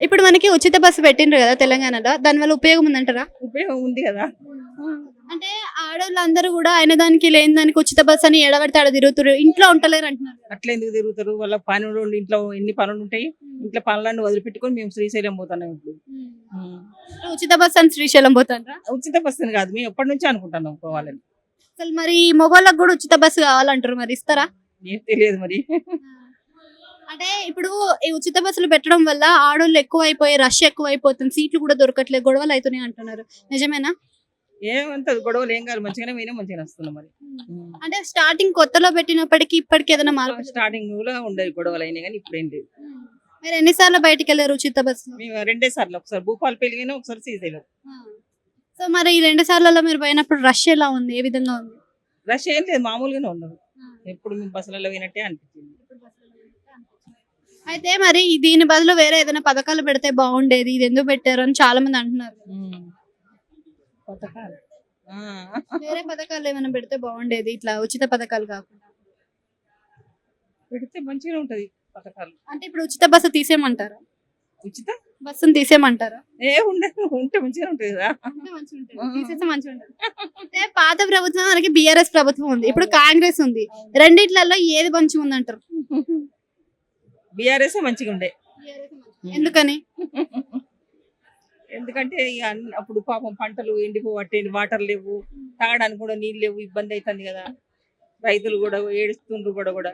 ఇప్పుడు మనకి ఉచిత బస్సు పెట్టిండ్రు కదా తెలంగాణలో దానివల్ల ఉపయోగం ఉందంటారా? ఉపయోగం ఉంది కదా. అంటే ఆడవాళ్ళందరూ కూడా అయిన దానికి లేని దానికి ఉచిత బస్సు అని ఎడబడితే ఆడ తిరుగుతారు ఇంట్లో ఉంటలేరు అంటున్నారు. అట్లా ఎందుకు తిరుగుతారు? వాళ్ళ పనులు ఇంట్లో ఎన్ని పనులు ఉంటాయి? ఇంట్లో పనులన్నీ వదిలిపెట్టుకొని మేము శ్రీశైలం పోతున్నాం ఇప్పుడు. ఉచిత బస్సు అని శ్రీశైలం పోతాండ్రా? ఉచిత బస్సుని కాదు మేము ఎప్పటి నుంచి అనుకుంటున్నాం పోవాలని అసలు మరి మొగోళ్ళకి కూడా ఉచిత బస్సు కావాలంటారు మరి ఇస్తారా? ఏం తెలియదు మరి. అంటే ఇప్పుడు ఈ ఉచిత బస్సులు పెట్టడం వల్ల ఆడోళ్ళు ఎక్కువ అయిపోయి రష్ ఎక్కువ అయిపోతుంది సీట్లు కూడా దొరకట్లేదు. గొడవలు అవుతున్నాయి అంటున్నారు. నిజమేనా? ఏమంత గొడవలు? ఏం కాదు. మంచిగానే పోయినా మంచిగానే వస్తున్నాం మరి. అంటే స్టార్టింగ్ కొత్తలో పెట్టినప్పటికీ ఇప్పటికి ఏదైనా మార్పు స్టార్టింగ్లో ఉండేవి గొడవలు అయినాయి కానీ ఇప్పుడు ఏం లేదు. మీరు ఎన్నిసార్లు బయటికి వెళ్ళారు ఉచిత బస్సులో? మేము రెండే సార్లు. ఒకసారి భూపాలపల్లి పోయినా ఒకసారి శ్రీశైలం సో మరి ఈ రెండు సార్లలో మీరు పోయినప్పుడు రష్ ఎలా ఉంది? ఏ విధంగా ఉంది? రష్ ఏం లేదు. మామూలుగానే ఉండదు ఎప్పుడు మేము బస్సులలో పోయినట్టే అనిపించింది. అయితే మరి దీని బదులు వేరే ఏదైనా పథకాలు పెడితే బాగుండేది ఇది ఎందుకు పెట్టారు అని చాలా మంది అంటున్నారు. పథకాలు ఆ. వేరే పథకాలు ఏమైనా పెడితే బాగుండేది ఇట్లా ఉచిత పథకాలు కాకుండా పెడితే మంచిగానే ఉంటది పథకాలు అంటే ఇప్పుడు ఉచిత బస్సు తీసేయమంటారా ఉచిత బస్సును తీసేయమంటారా ఏ ఉండదు ఉంటే మంచిగా ఉంటుంది కదా అంటే మంచిగా ఉంటుంది. తీసేస్తే మంచిగా ఉంటుంది. అంటే పాత ప్రభుత్వం మనకి బిఆర్ఎస్ ప్రభుత్వం ఉంది ఇప్పుడు కాంగ్రెస్ ఉంది రెండిట్లలో ఏది మంచిగా ఉంది అంటారు బీఆర్ఎస్ మంచిగా ఉండే. ఎందుకని? ఎందుకంటే అప్పుడు పాపం పంటలు ఎండిపోవట్టే వాటర్ లేవు. తాగడానికి కూడా నీళ్ళు లేవు. ఇబ్బంది అవుతుంది కదా. రైతులు కూడా ఏడుస్తుండ్రు కూడా కూడా.